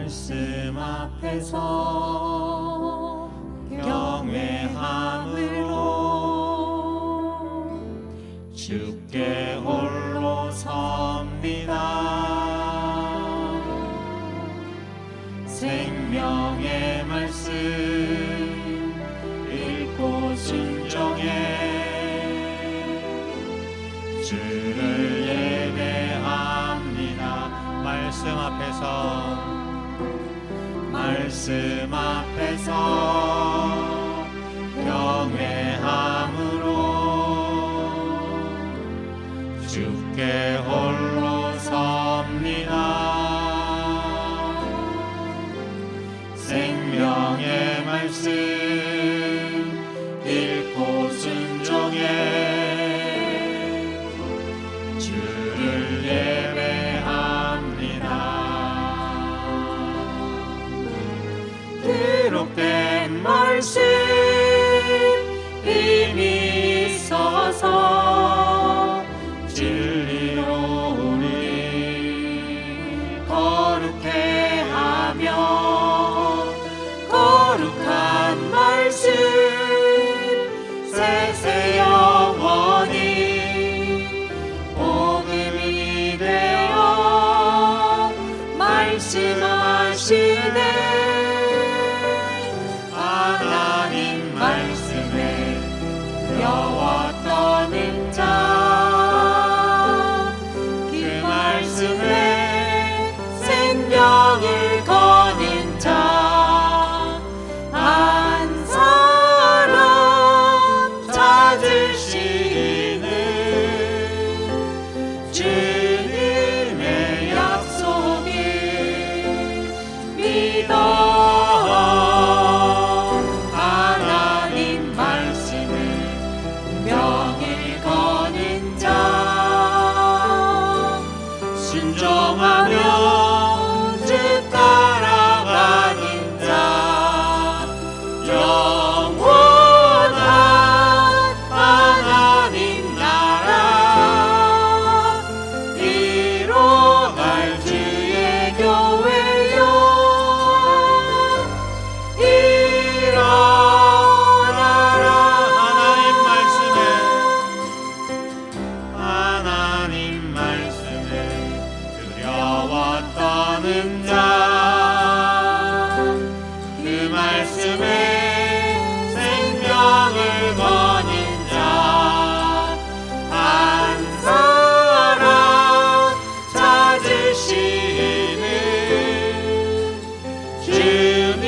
말씀 앞에서 말씀 앞에서.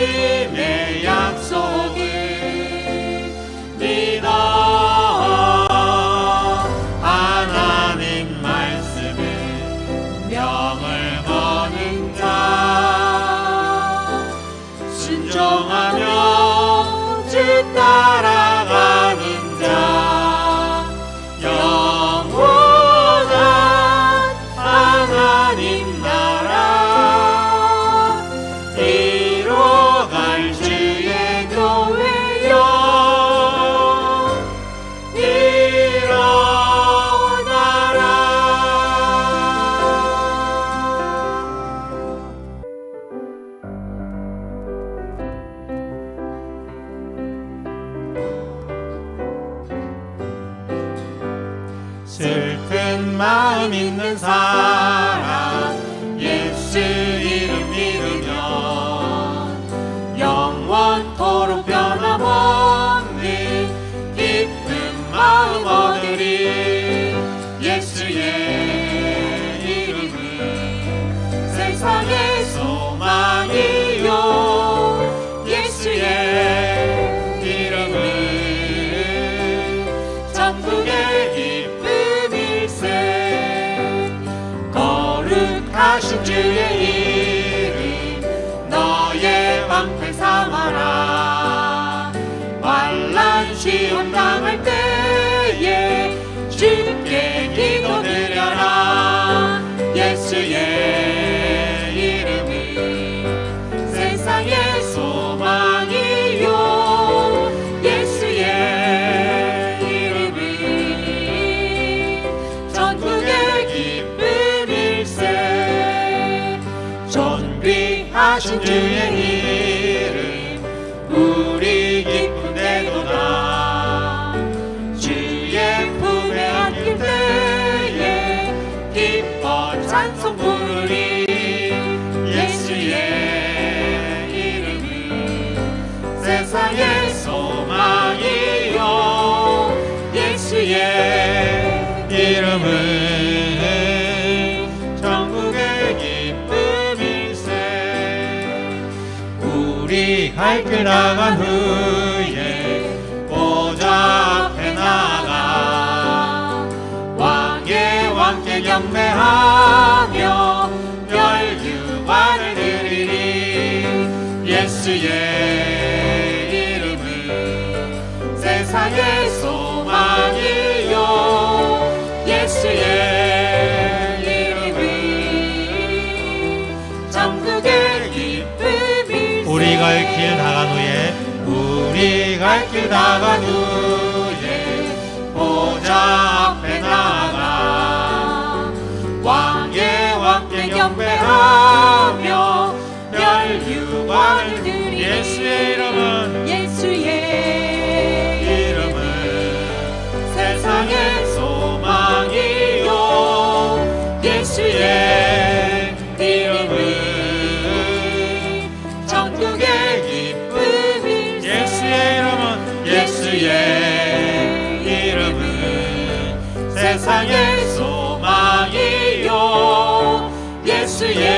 Amen. 자신 주의 우리 갈길 나간 후에 보좌 앞에 나가 왕의 왕께 경배하며 멸류관을 드리리 예수의 갈 길 나간 후에 우리 갈 길 나간 후에 보좌 앞에 나가 왕의 왕께 경배하며 멸류관을 드리 예수의 예수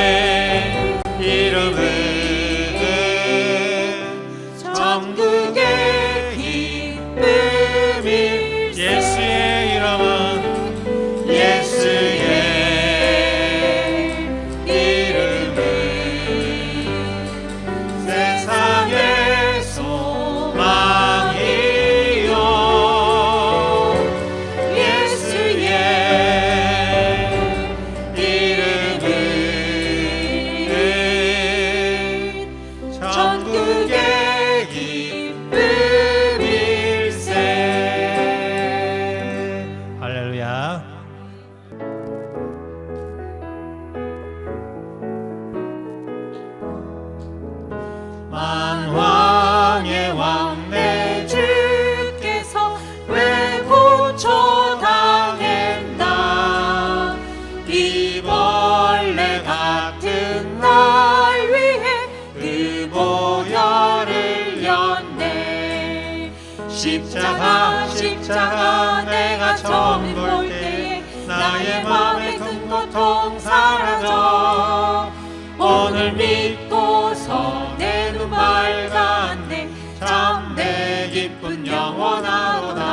큰 고통 사라져. 오늘 믿고서 내 눈 밝았네. 참 내 기쁜 영원하도다.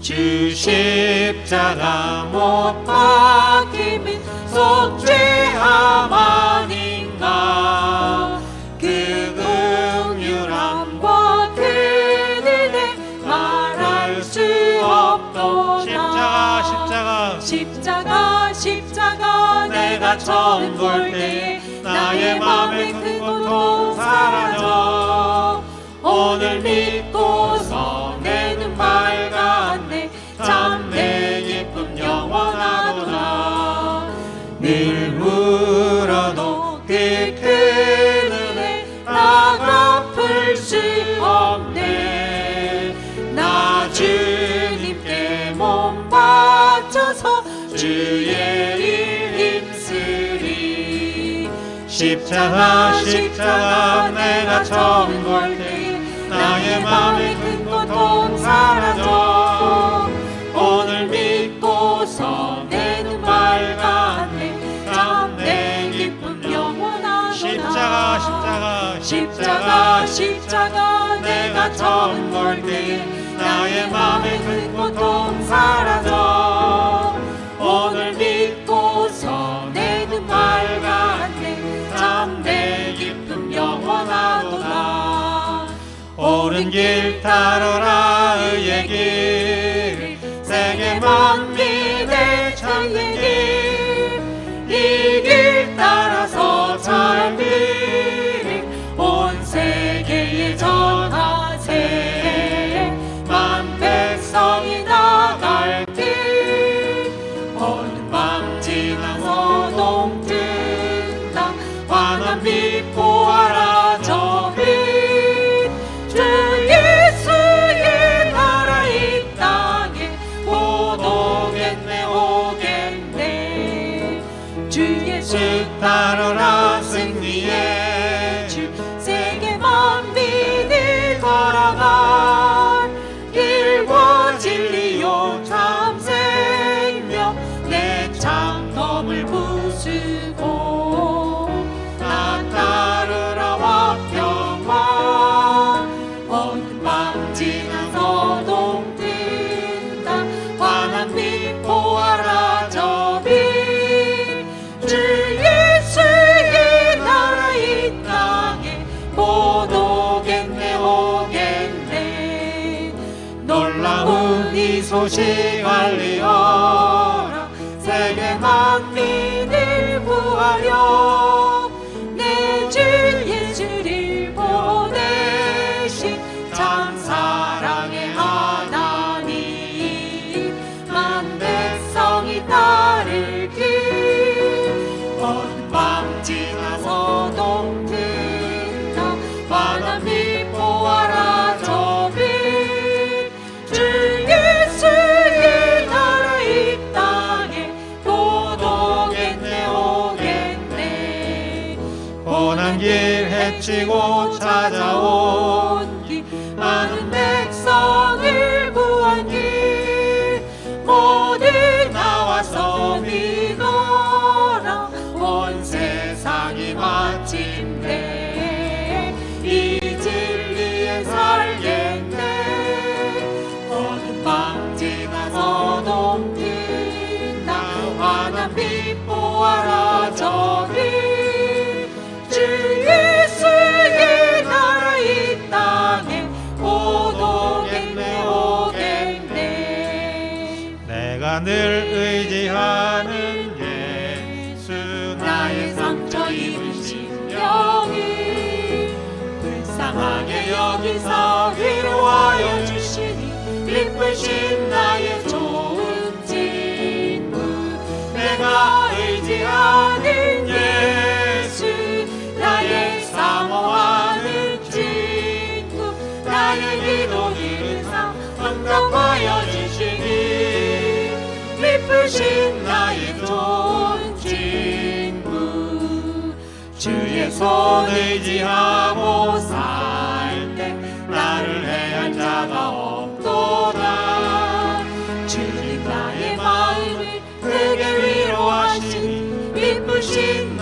주 십자가 못 박힘은 속죄함. 아 처음 볼 때에 나의 마음의 큰 고통 사라져. 오늘 믿고 십자가 십자가 내가 처음 볼때 나의 마음의 큰 고통 사라져. 오늘 믿고서 내 눈 밝았네 참내 기쁨 영원하도다 십자가 십자가 십자가 십자가 내가 처음 볼때 나의 마음의 큰 고통 사라져 ra ra ra 主。 치고 찾아온 이 많은 백성을 구한 이 모든 주신 나의 좋은 친구. 주의 손을 지하고 살 때 나를 해할 자가 없도다. 주님 나의 마음을 크게 위로하시니 기쁘신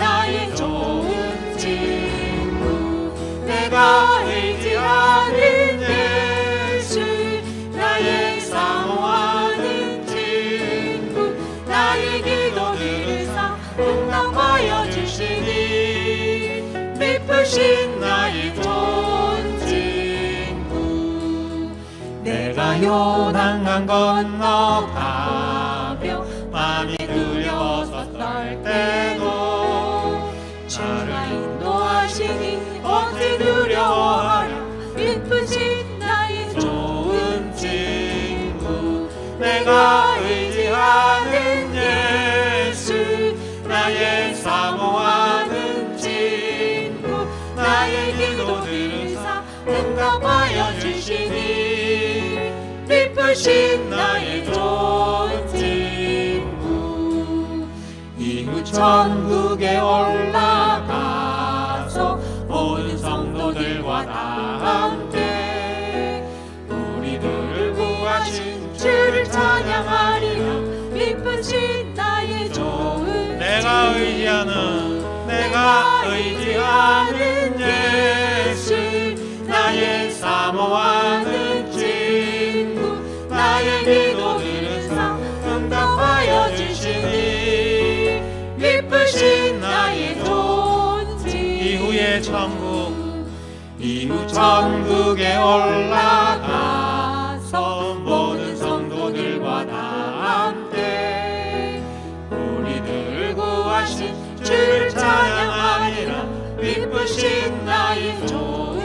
요단강 건너 가며 마음이 눌려서 떨 때도 나를 주신 나의 존진 구 이후 천국에 올라가서 모든 성도들과 다 함께 우리들을 구하신 주를 찬양하리라. 기쁘신 나의 좋은 내가 의지하는 내가 의지하는 예수 나의 사모와 천국에 올라가서 모든 성도들과 다 함께 우리들 구하신 주를 찬양하리라. 기쁘신 나의 조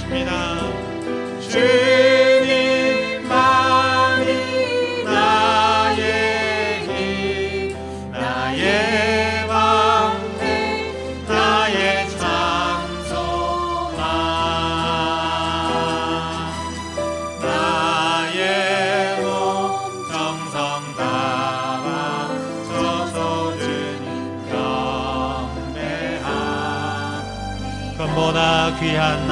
주십니다. 주님만이 나의 힘, 나의 방패, 나의 장소라. 나의 몸 정성 저소 주님 경배하니 그보다 귀한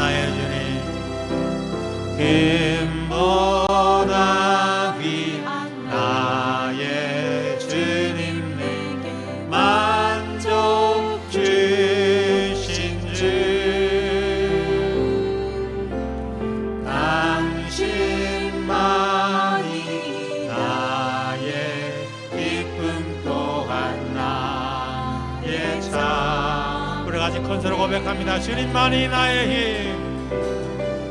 주님 내게 만족 주신 주. 당신만이 나의 기쁨 또한 나의 자 우리 같이 컨셉을 고백합니다. 주님만이 나의 힘.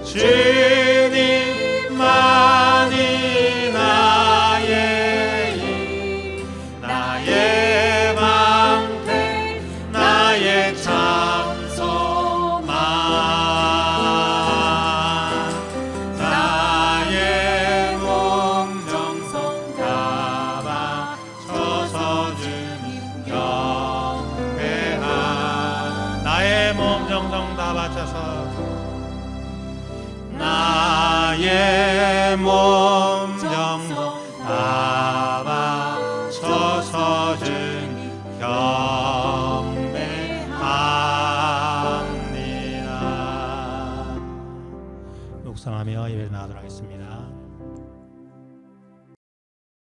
주님만이